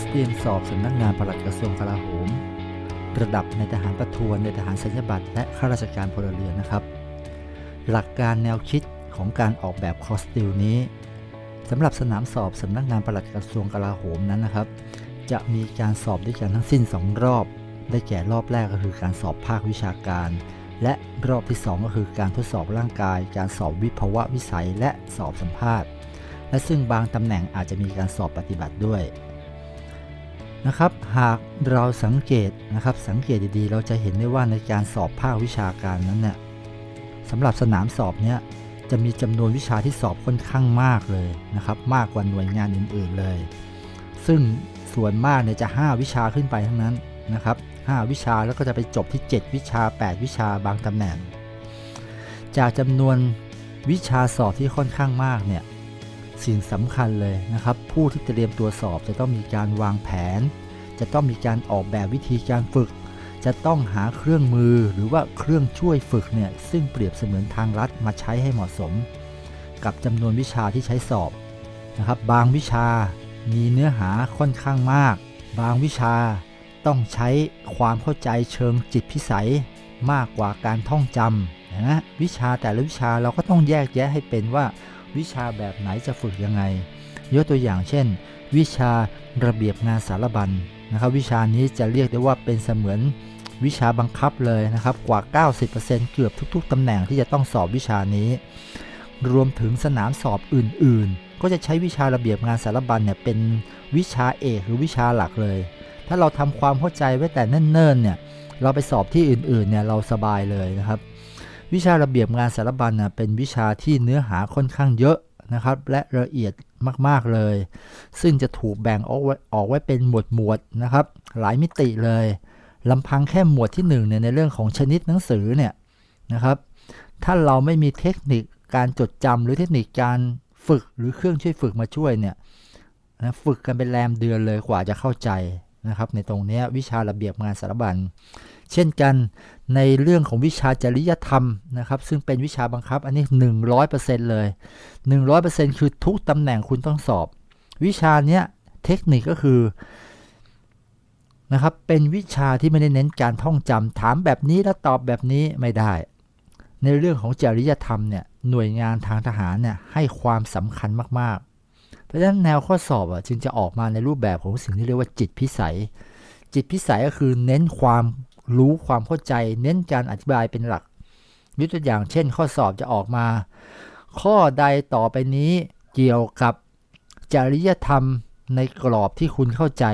สเตรียมสอบสำนักงานปลัดกระทรวงกลาโหม ระดับในทหารประทวนในทหารสัญญบัตรและข้าราชการพลเรือนนะครับ หลักการแนวคิดของการออกแบบคอสติลนี้สำหรับสนามสอบสำนักงานปลัดกระทรวงกลาโหมนั้นนะครับ จะมีการสอบด้วยกันทั้งสิ้น 2 รอบ ได้แก่รอบแรกก็คือการสอบภาควิชาการ และรอบที่ 2 ก็คือการทดสอบร่างกาย การสอบวิภาวะวิสัยและสอบสัมภาษณ์ และซึ่งบางตำแหน่งอาจจะมีการสอบปฏิบัติด้วย นะครับ หากเราสังเกตนะครับ สังเกตดีๆ เราจะเห็นได้ว่าในการสอบภาควิชาการนั้นเนี่ยสำหรับสนามสอบเนี้ยจะมีจำนวนวิชาที่สอบค่อนข้างมากเลยนะครับ มากกว่าหน่วยงานอื่นๆเลย ซึ่งส่วนมากเนี่ยจะ 5 วิชาขึ้นไปทั้งนั้นนะครับ 5 วิชาแล้วก็จะไปจบที่ 7 วิชา 8 วิชาบางตำแหน่ง จากจำนวนวิชาสอบที่ค่อนข้างมากเนี่ย สิ่งสำคัญเลยนะครับ ผู้ที่เตรียมตัวสอบจะต้องมีการวางแผน จะต้องมีการออกแบบวิธีการฝึก จะต้องหาเครื่องมือหรือว่าเครื่องช่วยฝึกเนี่ยซึ่งเปรียบเสมือนทางลัดมาใช้ให้เหมาะสม กับจำนวนวิชาที่ใช้สอบนะครับ บางวิชามีเนื้อหาค่อนข้างมาก บางวิชาต้องใช้ความเข้าใจเชิงจิตพิสัยมากกว่าการท่องจำนะวิชาแต่ละวิชาเราก็ต้องแยกแยะให้เป็นว่า วิชาแบบไหนจะฝึกยังไง ยกตัวอย่างเช่น วิชาระเบียบงานสารบัญนะครับ วิชานี้จะเรียกได้ว่าเป็นเสมือนวิชาบังคับเลยนะครับกว่า 90%เกือบทุกๆตำแหน่งที่จะต้องสอบวิชานี้ รวมถึงสนามสอบอื่น ๆ ก็จะใช้วิชาระเบียบงานสารบัญเนี่ยเป็นวิชาเอกหรือวิชาหลักเลย ถ้าเราทำความเข้าใจไว้แต่เนิ่นๆเนี่ยเราไปสอบที่อื่นๆเนี่ยเราสบายเลยนะครับ วิชาระเบียบงานสารบัญนะเป็นวิชาที่เนื้อหาค่อนข้างเยอะนะครับ และละเอียดมากๆเลย ซึ่งจะถูกแบ่งออกไว้ออกไว้เป็นหมวดหมวดๆนะครับ หลายมิติเลยลำพังแค่หมวดที่1เนี่ยในเรื่องของชนิดหนังสือเนี่ยนะครับ ถ้าเราไม่มีเทคนิคการจดจำหรือเทคนิคการฝึกหรือเครื่องช่วยฝึกมาช่วยเนี่ยนะฝึกกันเป็นแรมเดือนเลยกว่าจะเข้าใจนะครับ ในตรงนี้วิชาระเบียบงานสารบัญ เช่นกันในเรื่องของวิชาจริยธรรมนะครับซึ่งเป็นวิชาบังคับอันนี้ 100%เลย 100%คือทุกตำแหน่งคุณต้องสอบ วิชาเนี้ยเทคนิคก็คือนะครับเป็นวิชาที่ไม่ได้เน้นการท่องจำถามแบบนี้แล้วตอบแบบนี้ไม่ได้ ในเรื่องของจริยธรรมเนี่ยหน่วยงานทางทหารเนี่ยให้ความสำคัญมากๆ เพราะฉะนั้นแนวข้อสอบอะจึงจะออกมาในรูปแบบของสิ่งที่เรียกว่าจิตพิสัย จิตพิสัยก็คือเน้นความ รู้ความเข้าใจ เน้นการอธิบายเป็นหลักยกตัวอย่างเช่น ข้อสอบจะออกมา ข้อใดต่อไปนี้เกี่ยวกับจริยธรรมในกรอบที่คุณเข้าใจ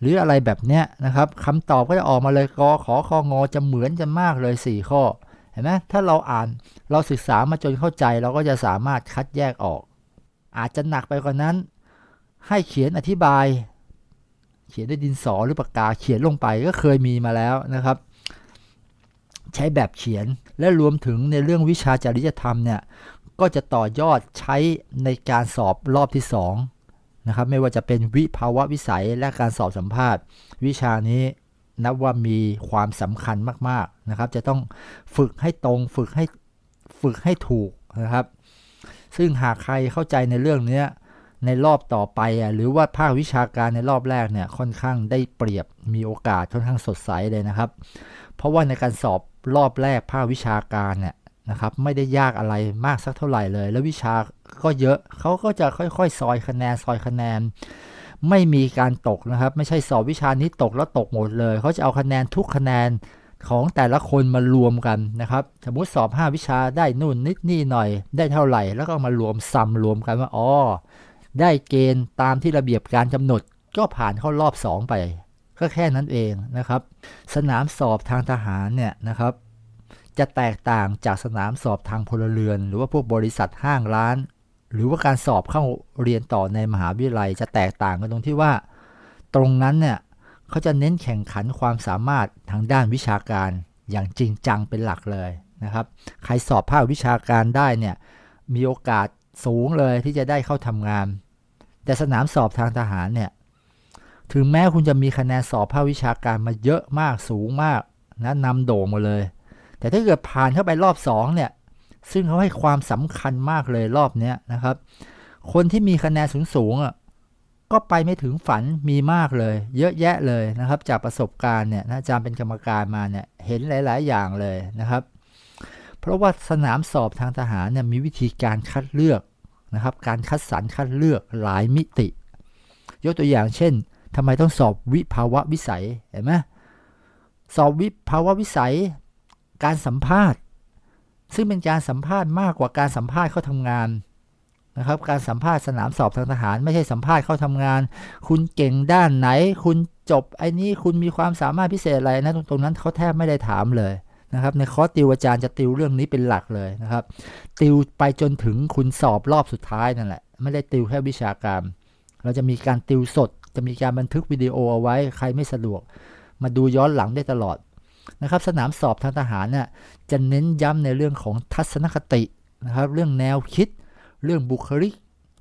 หรืออะไรแบบเนี้ยนะครับคำตอบก็จะออกมาเลยกอขอคองอจะเหมือนกันมากเลย 4 ข้อเห็นไหมถ้าเราอ่านเราศึกษามาจนเข้าใจ เราก็จะสามารถคัดแยกออก อาจจะหนักไปกว่านั้น ให้เขียนอธิบาย ขียนด้วยดินสอหรือปากกาเขียนลงไปก็เคยมีมาแล้วนะครับ ใช้แบบเขียนและรวมถึงในเรื่องวิชาจริยธรรมเนี่ยก็จะต่อยอดใช้ในการสอบรอบที่2นะครับไม่ว่าจะเป็นวิภาวะวิสัยและการสอบสัมภาษณ์ วิชานี้นับว่ามีความสำคัญมากๆนะครับ จะต้องฝึกให้ตรงฝึกให้ฝึกให้ถูกนะครับ ซึ่งหากใครเข้าใจในเรื่องนี้ ในรอบต่อไปอะหรือว่าภาควิชาการในรอบแรกเนี่ยค่อนข้างได้เปรียบมีโอกาสค่อนข้างสดใสเลยนะครับ เพราะว่าในการสอบรอบแรกภาควิชาการเนี่ยนะครับไม่ได้ยากอะไรมากสักเท่าไหร่เลย แล้ววิชาก็เยอะเขาก็จะค่อยๆ ซอยคะแนนซอยคะแนน ไม่มีการตกนะครับ ไม่ใช่สอบวิชานี้ตกแล้วตกหมดเลยเขาจะเอาคะแนนทุกคะแนนของแต่ละคนมารวมกันนะครับสมมติสอบ 5 วิชาได้นู่นนิดนี่หน่อยได้เท่าไหร่ แล้วก็มารวมซัมรวมกันว่าอ๋อ ได้เกณฑ์ตามที่ระเบียบการกำหนดก็ผ่านเข้ารอบ 2 ไปก็แค่นั้นเองนะครับ สนามสอบทางทหารเนี่ยนะครับ จะแตกต่างจากสนามสอบทางพลเรือน หรือว่าพวกบริษัทห้างร้าน หรือว่าการสอบเข้าเรียนต่อในมหาวิทยาลัย จะแตกต่างกันตรงที่ว่า ตรงนั้นเนี่ยเขาจะเน้นแข่งขันความสามารถทางด้านวิชาการอย่างจริงจังเป็นหลักเลยนะครับ ใครสอบภาควิชาการได้เนี่ยมีโอกาสสูงเลยที่จะได้เข้าทำงาน แต่สนามสอบทางทหารเนี่ย ถึงแม้คุณจะมีคะแนนสอบภาควิชาการมาเยอะมากสูงมากนะนำโด่งมาเลย แต่ถ้าเกิดผ่านเข้าไปรอบ2เนี่ย ซึ่งเขาให้ความสำคัญมากเลยรอบนี้นะครับ คนที่มีคะแนนสูงๆอะก็ไปไม่ถึงฝันมีมากเลย เยอะแยะเลยนะครับ จากประสบการณ์เนี่ยอาจารย์เป็นกรรมการมาเนี่ยเห็นหลาย ๆ อย่างเลยนะครับ เพราะว่าสนามสอบทางทหารเนี่ยมีวิธีการคัดเลือก นะครับการคัดสรรคัดเลือกหลายมิติ ยกตัวอย่างเช่นทำไมต้องสอบวิภาวะวิสัยเห็นไหมสอบวิภาวะวิสัย การสัมภาษณ์ ซึ่งเป็นการสัมภาษณ์มากกว่าการสัมภาษณ์เข้าทำงานนะครับการสัมภาษณ์สนามสอบทางทหาร ไม่ใช่สัมภาษณ์เข้าทำงาน คุณเก่งด้านไหน คุณจบไอ้นี้คุณมีความสามารถพิเศษอะไรนะตรงนั้นเขาแทบไม่ได้ถามเลย นะครับในคอร์สติวอาจารย์จะติวเรื่องนี้เป็นหลักเลยนะครับ ติวไปจนถึงคุณสอบรอบสุดท้ายนั่นแหละ ไม่ได้ติวแค่วิชาการ เราจะมีการติวสด จะมีการบันทึกวิดีโอเอาไว้ใครไม่สะดวก มาดูย้อนหลังได้ตลอดนะครับ สนามสอบทางทหารเนี่ยจะเน้นย้ำในเรื่องของทัศนคตินะครับ เรื่องแนวคิด เรื่องบุคลิก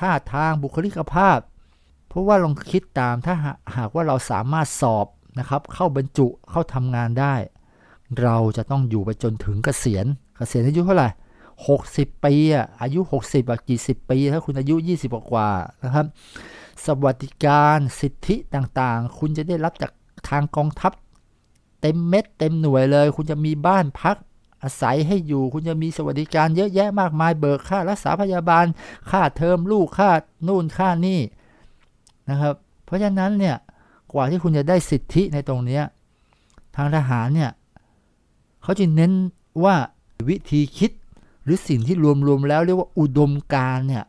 ท่าทางบุคลิกภาพ เพราะว่าลองคิดตามถ้าหากว่าเราสามารถสอบนะครับ เข้าบรรจุเข้าทำงานได้ เราจะต้องอยู่ไปจนถึงเกษียณ เกษียณอายุเท่าไหร่60ปีอะอายุ60อะกี่สิบปีถ้าคุณอายุ20กว่านะครับ สวัสดิการสิทธิต่างๆ คุณจะได้รับจากทางกองทัพ เต็มเม็ดเต็มหน่วยเลย คุณจะมีบ้านพักอาศัยให้อยู่ คุณจะมีสวัสดิการเยอะแยะมากมายเบิกค่ารักษาพยาบาล ค่าเทอมลูกค่านู่นค่านี่นะครับ เพราะฉะนั้นเนี่ยกว่าที่คุณจะได้สิทธิในตรงนี้ทางทหารเนี่ย เขาจะเน้นว่าวิธีคิดหรือสิ่งที่รวมๆแล้วเรียกว่าอุดมการเนี่ย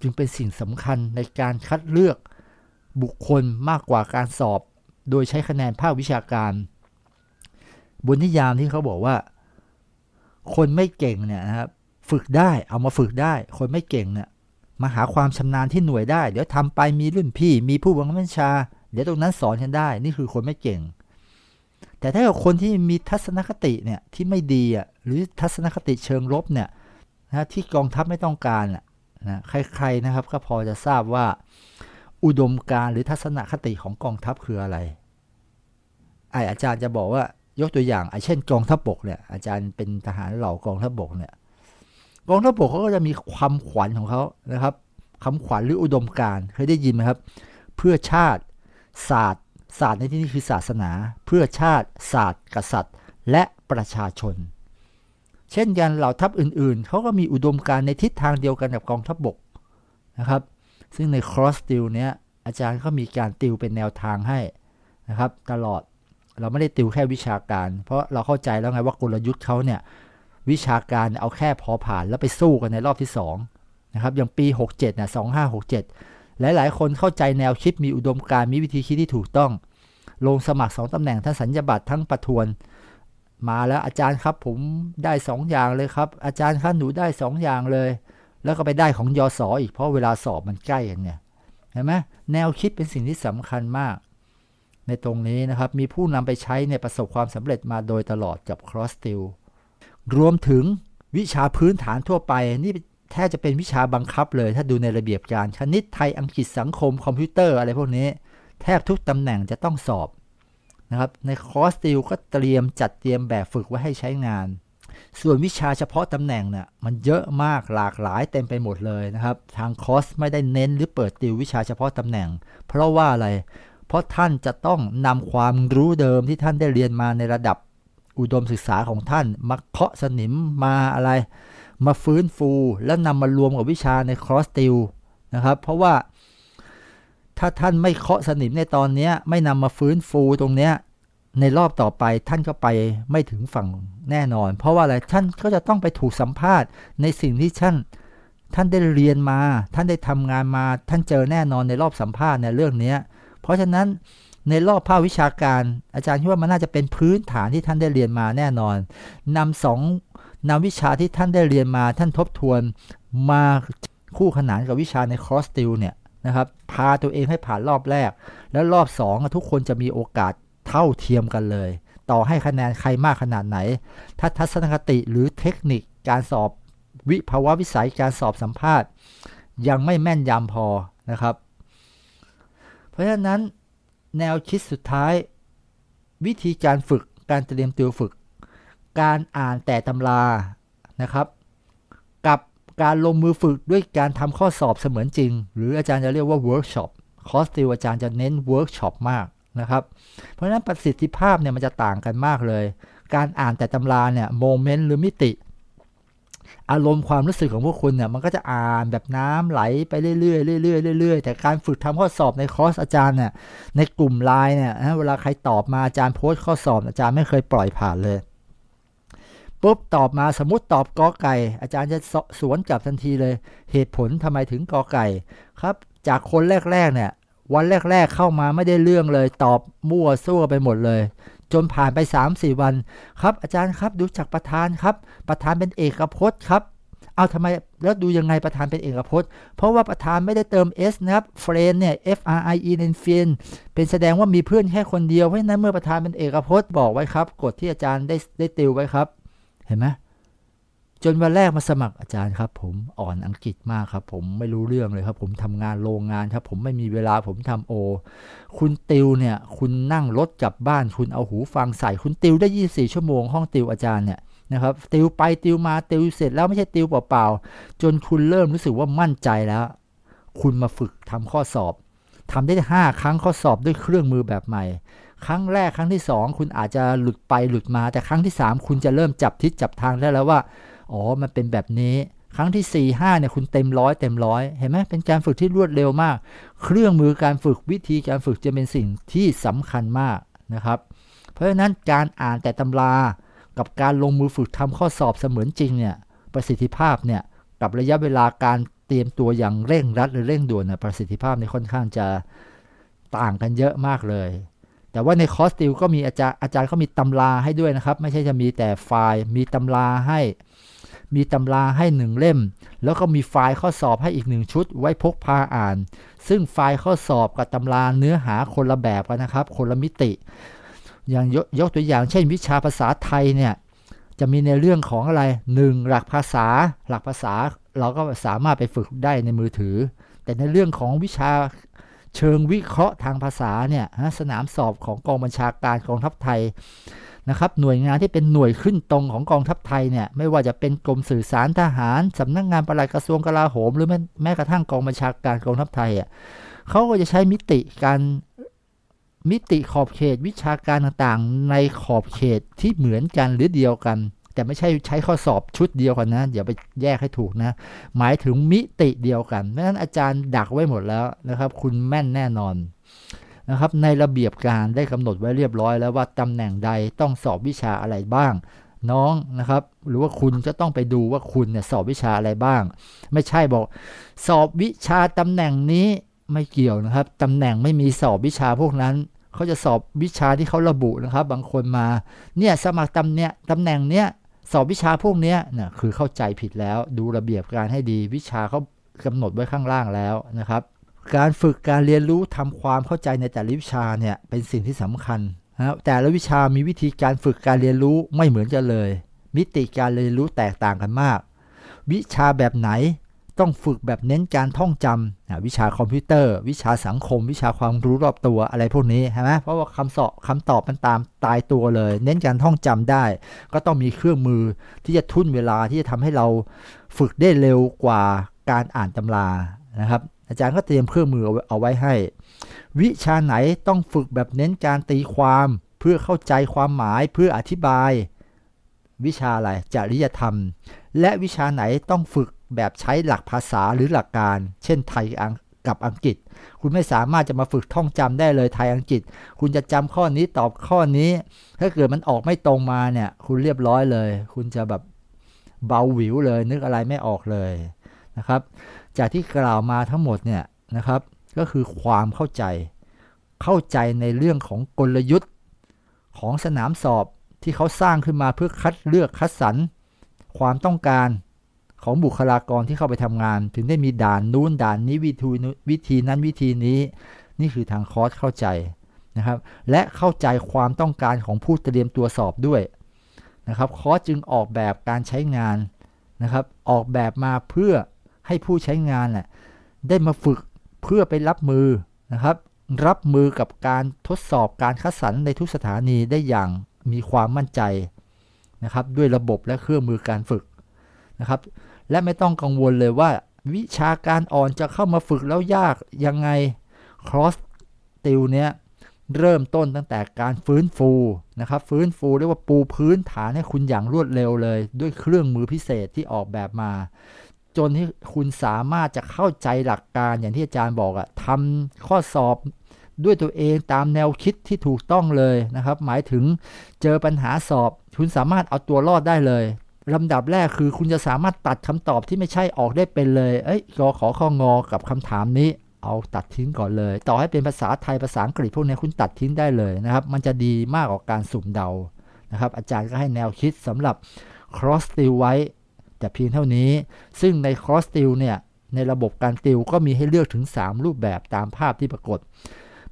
จึงเป็นสิ่งสำคัญในการคัดเลือกบุคคลมากกว่าการสอบ โดยใช้คะแนนภาควิชาการ บนนิยามที่เขาบอกว่า คนไม่เก่งเนี่ยนะครับฝึกได้เอามาฝึกได้ คนไม่เก่งเนี่ยมาหาความชำนาญที่หน่วยได้ เดี๋ยวทำไปมีรุ่นพี่ มีผู้บังคับบัญชา เดี๋ยวตรงนั้นสอนกันได้ นี่คือคนไม่เก่ง แต่ถ้าเกิดคนที่มีทัศนคติเนี่ยที่ไม่ดีอะหรือทัศนคติเชิงลบเนี่ยนะที่กองทัพไม่ต้องการอะนะใครๆนะครับก็พอจะทราบว่าอุดมการหรือทัศนคติของกองทัพคืออะไรไออาจารย์จะบอกว่ายกตัวอย่างไอเช่นกองทัพบกเนี่ยอาจารย์เป็นทหารเหล่ากองทัพบกเนี่ยกองทัพบกเขาก็จะมีความขวัญของเขานะครับคำขวัญหรืออุดมการเคยได้ยินไหมครับ เพื่อชาติศาสตร์ ศาสตร์ในที่นี้คือศาสนา เพื่อชาติ ศาสตร์ กษัตริย์ และประชาชน เช่นกันเหล่าทัพอื่นๆ เขาก็มีอุดมการณ์ในทิศทางเดียวกันกับกองทัพบกนะครับ ซึ่งใน cross ติวเนี้ยอาจารย์ก็มีการติวเป็นแนวทางให้นะครับ ตลอดเราไม่ได้ติวแค่วิชาการ เพราะเราเข้าใจแล้วไงว่ากลยุทธ์เขาเนี่ยวิชาการเอาแค่พอผ่านแล้วไปสู้กันในรอบที่2นะครับอย่างปี 67เนี่ย2567 หลาย ๆ คนเข้าใจแนวคิดมีอุดมการมีวิธีคิดที่ถูกต้อง ลงสมัคร 2ตำแหน่งทั้งสัญญาบัตรทั้งประทวน มาแล้วอาจารย์ครับผมได้ 2 อย่างเลยครับ อาจารย์ครับหนูได้ 2 อย่างเลย แล้วก็ไปได้ของยอสออีกเพราะเวลาสอบมันใกล้กันเนี่ยเห็นไหมแนวคิดเป็นสิ่งที่สำคัญมาก ในตรงนี้นะครับมีผู้นำไปใช้ในประสบความสำเร็จมาโดยตลอดกับ cross steel รวมถึงวิชาพื้นฐานทั่วไปนี่ แทบจะเป็นวิชาบังคับเลย ถ้าดูในระเบียบการคณิตไทยอังกฤษสังคมคอมพิวเตอร์อะไรพวกนี้ แทบทุกตำแหน่งจะต้องสอบนะครับในคอร์สติลก็เตรียมจัดเตรียมแบบฝึกไว้ให้ใช้งาน ส่วนวิชาเฉพาะตำแหน่งเนี่ยมันเยอะมากหลากหลายเต็มไปหมดเลยนะครับ ทางคอร์สไม่ได้เน้นหรือเปิดติววิชาเฉพาะตำแหน่ง เพราะว่าอะไร เพราะท่านจะต้องนำความรู้เดิมที่ท่านได้เรียนมาในระดับอุดมศึกษาของท่านมาเคาะสนิมมาอะไร มาฟื้นฟู แล้วนำมารวมกับวิชาในครอสติลนะครับ เพราะว่าถ้าท่านไม่เคาะสนิมในตอนนี้ไม่นำมาฟื้นฟูตรงเนี้ยในรอบต่อไปท่านก็ไปไม่ถึงฝั่งแน่นอน เพราะว่าอะไรท่านก็จะต้องไปถูกสัมภาษณ์ในสิ่งที่ท่านท่านได้เรียนมา ท่านได้ทำงานมา ท่านเจอแน่นอนในรอบสัมภาษณ์ในเรื่องนี้เพราะฉะนั้นในรอบภาควิชาการ อาจารย์คิดว่ามันน่าจะเป็นพื้นฐานที่ท่านได้เรียนมาแน่นอนนำสอง นำวิชาที่ท่านได้เรียนมาท่านทบทวนมาคู่ขนานกับวิชาในคอร์สติลเนี่ยนะครับพาตัวเองให้ผ่านรอบแรก แล้วรอบสองทุกคนจะมีโอกาสเท่าเทียมกันเลย ต่อให้คะแนนใครมากขนาดไหน ถ้าทัศนคติหรือเทคนิคการสอบวิภาวะวิสัยการสอบสัมภาษณ์ ยังไม่แม่นยำพอนะครับ เพราะฉะนั้นแนวคิดสุดท้าย วิธีการฝึกการเตรียมตัวฝึก การอ่านแต่ตำรานะครับ กับการลงมือฝึกด้วยการทำข้อสอบเสมือนจริง หรืออาจารย์จะเรียกว่าเวิร์กช็อปคอร์สติวอาจารย์จะเน้นเวิร์กช็อปมากนะครับ เพราะฉะนั้นประสิทธิภาพเนี่ยมันจะต่างกันมากเลย การอ่านแต่ตำราเนี่ยโมเมนต์หรือมิติ อารมณ์ความรู้สึกของพวกคุณเนี่ยมันก็จะอ่านแบบน้ำไหลไปเรื่อยๆเรื่อยๆเรื่อยๆแต่การฝึกทำข้อสอบในคอร์สอาจารย์เนี่ยในกลุ่มไลน์เนี่ยเวลาใครตอบมาอาจารย์โพสต์ข้อสอบอาจารย์ไม่เคยปล่อยผ่านเลย ปุ๊บตอบมาสมมติตอบกอไก่ อาจารย์จะสวนกลับทันทีเลย เหตุผลทำไมถึงกอไก่ครับ จากคนแรกๆเนี่ย วันแรกๆเข้ามาไม่ได้เรื่องเลย ตอบมั่วซั่วไปหมดเลย จนผ่านไป 3-4 วัน ครับอาจารย์ครับดูจากประธานครับ ประธานเป็นเอกพจน์ครับเอาทำไม แล้วดูยังไงประธานเป็นเอกพจน์ เพราะว่าประธานไม่ได้เติม s นะครับเฟรนเนี่ย f r i e n เฟนเป็นแสดงว่ามีเพื่อนแค่คนเดียว เพราะฉะนั้นเมื่อประธานเป็นเอกพจน์บอกไว้ครับ กฎที่อาจารย์ได้ได้ติวไว้ครับ เห็นไหมจนวันแรกมาสมัครอาจารย์ครับ ผมอ่อนอังกฤษมากครับ ผมไม่รู้เรื่องเลยครับ ผมทำงานโรงงานครับ ผมไม่มีเวลาผมทำโอ คุณติวเนี่ย คุณนั่งรถกลับบ้าน คุณเอาหูฟังใส่ คุณติวได้ 24 ชั่วโมงห้องติวอาจารย์เนี่ยนะครับติวไปติวมาติวเสร็จแล้วไม่ใช่ติวเปล่าๆจนคุณเริ่มรู้สึกว่ามั่นใจแล้ว คุณมาฝึกทำข้อสอบทำได้ 5 ครั้งข้อสอบด้วยเครื่องมือแบบใหม่ ครั้งแรกครั้งที่ 2 คุณอาจจะหลุดไปหลุดมา แต่ครั้งที่ 3 คุณจะเริ่มจับทิศจับทางได้แล้วว่า อ๋อ มันเป็นแบบนี้ ครั้งที่4ี่ห้าเนี่ยคุณเต็มร้อยเต็มร้อยเห็นไหมเป็นการฝึกที่รวดเร็วมาก เครื่องมือการฝึกวิธีการฝึกจะเป็นสิ่งที่สำคัญมากนะครับ เพราะฉะนั้นการอ่านแต่ตำรากับการลงมือฝึกทำข้อสอบเสมือนจริงเนี่ยประสิทธิภาพเนี่ยกับระยะเวลาการเตรียมตัวอย่างเร่งรัดหรือเร่งด่วนนะประสิทธิภาพในค่อนข้างจะต่างกันเยอะมากเลย แต่ว่าในคอร์สติวก็มีอาจารย์อาจารย์เขามีตำราให้ด้วยนะครับ ไม่ใช่จะมีแต่ไฟล์มีตำราให้ มีตำราให้หนึ่งเล่ม แล้วก็มีไฟล์ข้อสอบให้อีกหนึ่งชุด ไว้พกพาอ่าน ซึ่งไฟล์ข้อสอบกับตำราเนื้อหาคนละแบบกันนะครับ คนละมิติ อย่างยยกตัวอย่างเช่น วิชาภาษาไทยเนี่ยจะมีในเรื่องของอะไร 1. หลักภาษา หลักภาษาเราก็สามารถไปฝึกได้ในมือถือ แต่ในเรื่องของวิชา เชิงวิเคราะห์ทางภาษาเนี่ยสนามสอบของกองบัญชาการกองทัพไทยนะครับหน่วยงานที่เป็นหน่วยขึ้นตรงของกองทัพไทยเนี่ยไม่ว่าจะเป็นกรมสื่อสารทหารสำนักงงานปลัดกระทรวงกลาโหม หรือแม้แม้กระทั่งกองบัญชาการกองทัพไทยอะเขาก็จะใช้มิติการมิติขอบเขตวิชาการต่างๆ ในขอบเขตที่เหมือนกันหรือเดียวกัน แต่ไม่ใช่ใช้ข้อสอบชุดเดียวกันนะอย่าไปแยกให้ถูกนะ หมายถึงมิติเดียวกันเพราะฉะนั้นอาจารย์ดักไว้หมดแล้วนะครับ คุณแม่นแน่นอนนะครับ ในระเบียบการได้กำหนดไว้เรียบร้อยแล้วว่าตำแหน่งใดต้องสอบวิชาอะไรบ้าง น้องนะครับ หรือว่าคุณจะต้องไปดูว่าคุณเนี่ยสอบวิชาอะไรบ้าง ไม่ใช่บอก สอบวิชาตำแหน่งนี้ไม่เกี่ยวนะครับตำแหน่งไม่มีสอบวิชาพวกนั้นเขาจะสอบวิชาที่เขาระบุนะครับ บางคนมา เนี่ยสมัครตำเนี่ยตำแหน่งเนี้ย สอบวิชาพวกนี้นะคือเข้าใจผิดแล้วดูระเบียบการให้ดี วิชาเขากำหนดไว้ข้างล่างแล้วนะครับ การฝึกการเรียนรู้ทำความเข้าใจในแต่ละวิชาเนี่ยเป็นสิ่งที่สำคัญนะแต่ละวิชามีวิธีการฝึกการเรียนรู้ไม่เหมือนกันเลย มิติการเรียนรู้แตกต่างกันมาก วิชาแบบไหน ต้องฝึกแบบเน้นการท่องจำวิชาคอมพิวเตอร์ วิชาสังคม วิชาความรู้รอบตัวอะไรพวกนี้ใช่ไหมเพราะว่าคำสอบคำตอบมันตามตายตัวเลย เน้นการท่องจำได้ ก็ต้องมีเครื่องมือที่จะทุ่นเวลาที่จะทำให้เราฝึกได้เร็วกว่าการอ่านตำรานะครับ อาจารย์ก็เตรียมเครื่องมือเอาไว้ให้ วิชาไหนต้องฝึกแบบเน้นการตีความเพื่อเข้าใจความหมายเพื่ออธิบาย วิชาอะไรจริยธรรม และวิชาไหนต้องฝึก แบบใช้หลักภาษาหรือหลักการ เช่นไทยกับอังกฤษ คุณไม่สามารถจะมาฝึกท่องจำได้เลยไทยอังกฤษ คุณจะจำข้อนี้ตอบข้อนี้ ถ้าเกิดมันออกไม่ตรงมาเนี่ย คุณเรียบร้อยเลย คุณจะแบบเบาหวิวเลย นึกอะไรไม่ออกเลยนะครับ จากที่กล่าวมาทั้งหมดเนี่ยนะครับ ก็คือความเข้าใจ เข้าใจในเรื่องของกลยุทธ์ของสนามสอบที่เขาสร้างขึ้นมาเพื่อคัดเลือกคัดสรรความต้องการ ของบุคลากรที่เข้าไปทำงาน ถึงได้มีด่านนู้นด่านนี้วิธีวิธีนั้นวิธีนี้ นี่คือทางคอร์สเข้าใจนะครับ และเข้าใจความต้องการของผู้เตรียมตัวสอบด้วยนะครับคอร์สจึงออกแบบการใช้งานนะครับ ออกแบบมาเพื่อให้ผู้ใช้งานแหละได้มาฝึกเพื่อไปรับมือนะครับ รับมือกับการทดสอบการคัดสรรในทุกสถานีได้อย่างมีความมั่นใจนะครับ ด้วยระบบและเครื่องมือการฝึกนะครับ และไม่ต้องกังวลเลยว่า วิชาการอ่อนจะเข้ามาฝึกแล้วยากยังไง cross ติวเนี้ยเริ่มต้นตั้งแต่การฟื้นฟูนะครับ ฟื้นฟูเรียกว่าปูพื้นฐานให้คุณอย่างรวดเร็วเลย ด้วยเครื่องมือพิเศษที่ออกแบบมา จนที่คุณสามารถจะเข้าใจหลักการอย่างที่อาจารย์บอกอะทำข้อสอบด้วยตัวเองตามแนวคิดที่ถูกต้องเลยนะครับ หมายถึงเจอปัญหาสอบ คุณสามารถเอาตัวรอดได้เลย ลำดับแรกคือคุณจะสามารถตัดคำตอบที่ไม่ใช่ออกได้เป็นเลย เอ้ยกอขอข้องอกับคำถามนี้ เอาตัดทิ้งก่อนเลย ต่อให้เป็นภาษาไทยภาษาอังกฤษพวกนี้คุณตัดทิ้งได้เลยนะครับ มันจะดีมากกว่าการสุ่มเดานะครับ อาจารย์ก็ให้แนวคิดสำหรับ cross ติวไว้ แต่เพียงเท่านี้ ซึ่งใน cross ติวเนี่ยในระบบการติวก็มีให้เลือกถึง 3 รูปแบบตามภาพที่ปรากฏ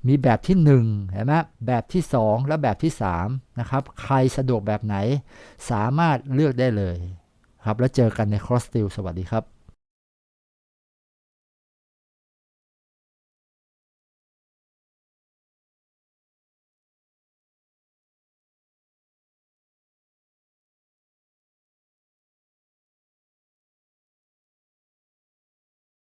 มีแบบที่1เห็นไหมแบบที่ 2 และแบบที่3นะครับใครสะดวกแบบไหน สามารถเลือกได้เลยครับแล้วเจอกันใน cross ติลสวัสดีครับ